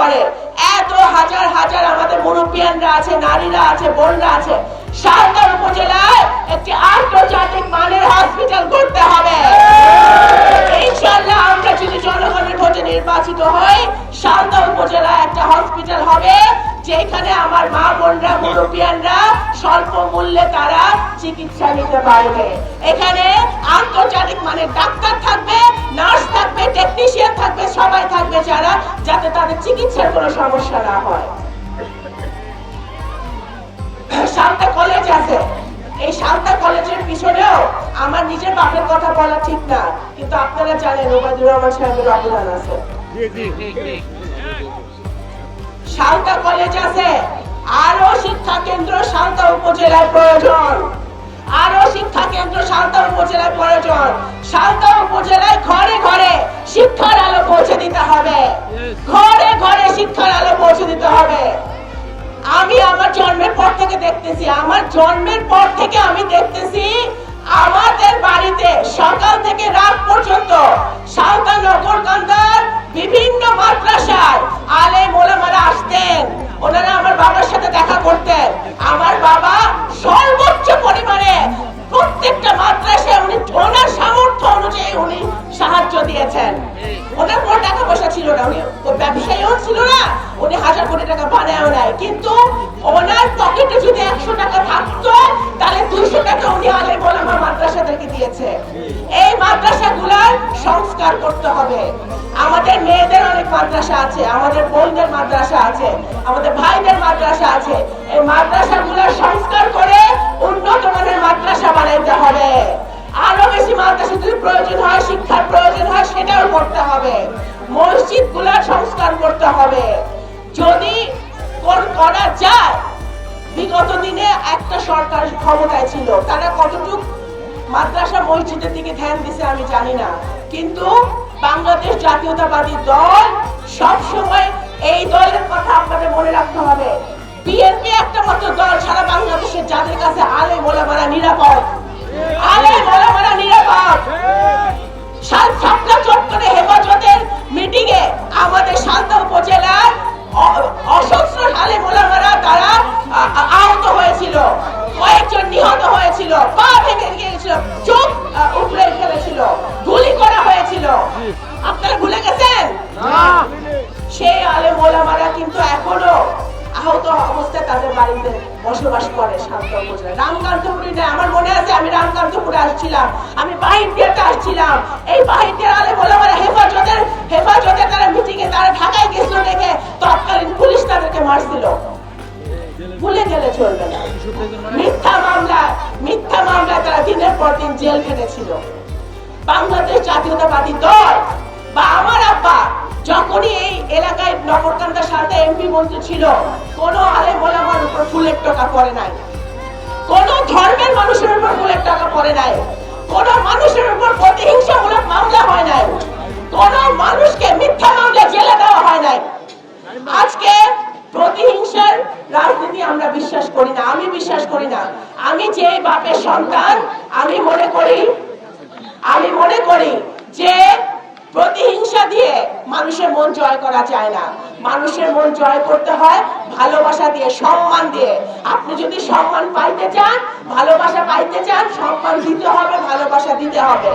করে। এত হাজার হাজার আমাদের মুরব্বিয়ানরা আছে, নারীরা আছে, বোনরা আছে। সারদা উপজেলায় একটি আন্তর্জাতিক মানের হসপিটাল করতে হবে। ইনশাআল্লাহ আমরা যদি জনগণের ভোটে নির্বাচিত হই উপজেলায় একটা হসপিটাল হবে, যেখানে আমার মা বোনরা, মুরব্বিয়ানরা স্বল্প মূল্যে তারা চিকিৎসা নিতে পারবে। এখানে আন্তর্জাতিক মানের ডাক্তার থাকবে, নার্স যারা যাতে তাদের চিকিৎসার কোনো সমস্যা না হয়। শান্তা কলেজ আছে। এই শান্তা কলেজের পিছনেও আমার নিজের বাপের কথা বলা ঠিক না। কিন্তু আপনারা জানেন ওবায়দুর রহমান সাহেবের অবদান আছে। শালতা কলেজ আছে। আরও শিক্ষা কেন্দ্র শালতা উপজেলায় প্রয়োজন। আরও শিক্ষা কেন্দ্র শালতা উপজেলায় প্রয়োজন। শালতা উপজেলায় ঘরে ঘরে দেখতেছি। আমার জন্মের পর থেকে আমি দেখতেছি আমাদের বাড়িতে সকাল থেকে রাত পর্যন্ত সাঁওতা নগরকান্দার বিভিন্ন মাদ্রাসায় আলে মোলামারা আসতেন। ওনারা আমার বাবার সাথে দেখা করতেন। আমার বাবা সর্বোচ্চ পরিমাণে প্রত্যেকটা মাদ্রাসায় উনি সামর্থ্য অনুযায়ী উনি সাহায্য দিয়েছেন। ওনার না, উনি মাদ্রাসাগুলার সংস্কার করতে হবে। আমাদের মেয়েদের অনেক মাদ্রাসা আছে, আমাদের বোনদের মাদ্রাসা আছে, আমাদের ভাইদের মাদ্রাসা আছে। এই মাদ্রাসাগুলার সংস্কার করে মসজিদ সংস্কার করতে হবে। যদি কর- যায়, বিগত দিনে একটা সরকার ক্ষমতায় ছিল। তারা কতটুকু মাদ্রাসা মসজিদের দিকে ধ্যান দিছে আমি জানি না। কিন্তু বাংলাদেশ জাতীয়তাবাদী দল সব সময় এই দলের কথা আপনাদের মনে রাখতে হবে। বিএনপি একটা মাত্র দল, সারা বাংলাদেশের যাদের কাছে আলে মোলামারা নিরাপদ। মিটিং এ আমাদের শান্তা উপজেলার অসহস্র আলে মোলামারা তারা আহত হয়েছিল। কয়েকজন নিহত হয়েছিল পা ভেঙে গিয়েছিল চোখ উপড়ে ফেলেছিল গুলি করা হয়েছিল। আপনারা ভুলে গেছেন? সেই আলে মোলামারা কিন্তু এখনও আহত অবস্থায় তাদের বাড়িতে বসবাস করে শান্ত উপজেলা রামকান্তপুরে নেই আমার মনে আছে আমি রামকান্তপুরে আসছিলাম। আমি বাহির দিয়ে আসছিলাম। এই বাহির দিয়ে আলে মোলামারা হেফাজতের হেফাজতে তারা মিটিং এ তারা ঢাকায় গেছিল দেখে তৎকালীন পুলিশ তাদেরকে মারছিল। ভুলে গেলে চলবে না। মিথ্যা মামলা মিথ্যা তারা দিনের পর দিন জেল খেটেছিল। বাংলাদেশ জাতীয়তাবাদী দল বা আমার আব্বা যখনই এই এলাকায় নগরকান্দার সাথে এমপি মন্ত্রী ছিল, কোন আলে মোলামার উপর ফুলের টাকা পড়ে নাই। কোন ধর্মের মানুষের উপর ফুলের টাকা আজকে প্রতিহিংসার রাজনীতি আমরা বিশ্বাস করি না, আমি বিশ্বাস করি না। আমি যে বাপের সন্তান, আমি মনে করি, আমি মনে করি যে প্রতিহিংসা দিয়ে মানুষের মন জয় করা যায় না। মানুষের মন জয় করতে হয় ভালোবাসা দিয়ে, সম্মান দিয়ে। আপনি যদি সম্মান পাইতে চান, ভালোবাসা পাইতে চান, সম্মান দিতে হবে, ভালোবাসা দিতে হবে।